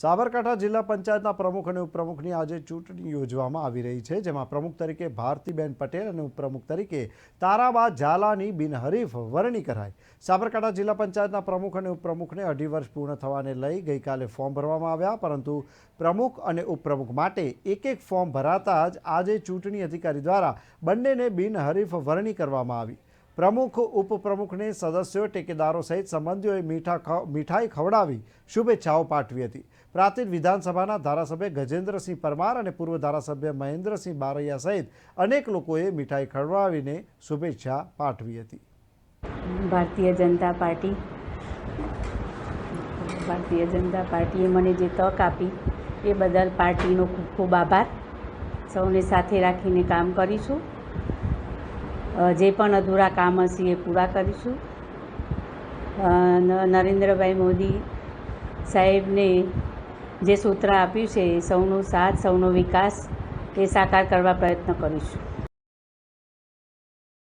સાબરકાંઠા જિલ્લા પંચાયતના પ્રમુખ અને ઉપપ્રમુખની આજે ચૂંટણી યોજવામાં આવી રહી છે, જેમાં પ્રમુખ તરીકે ભારતીબેન પટેલ અને ઉપપ્રમુખ તરીકે તારાબા ઝાલાની બિનહરીફ વરણી કરાઈ. સાબરકાંઠા જિલ્લા પંચાયતના પ્રમુખ અને ઉપપ્રમુખને અઢી વર્ષ પૂર્ણ થવાને લઈ ગઈકાલે ફોર્મ ભરવામાં આવ્યા, પરંતુ પ્રમુખ અને ઉપપ્રમુખ માટે એક એક ફોર્મ ભરાતા જ આજે ચૂંટણી અધિકારી દ્વારા બંનેને બિનહરીફ વરણી કરવામાં આવી. પ્રમુખ, ઉપપ્રમુખને સદસ્યો, ટેકેદારો સહિત સંબંધીઓએ મીઠા મીઠાઈ ખવડાવી શુભેચ્છાઓ પાઠવી હતી. પ્રાચીન વિધાનસભાના ધારાસભ્ય ગજેન્દ્રસિંહ પરમાર અને પૂર્વ ધારાસભ્ય મહેન્દ્રસિંહ બારૈયા સહિત અનેક લોકોએ મીઠાઈ ખવડાવીને શુભેચ્છા પાઠવી હતી. ભારતીય જનતા પાર્ટી, ભારતીય જનતા પાર્ટીએ મને જે તક આપી, એ બદલ પાર્ટીનો ખૂબ ખૂબ આભાર. સૌને સાથે રાખીને કામ કરીશું. જે પણ અધૂરા કામ હશે એ પૂરા કરીશું. નરેન્દ્રભાઈ મોદી સાહેબને જે સૂત્ર આપ્યું છે સૌનો સાથ, સૌનો વિકાસ એ સાકાર કરવા પ્રયત્ન કરીશું.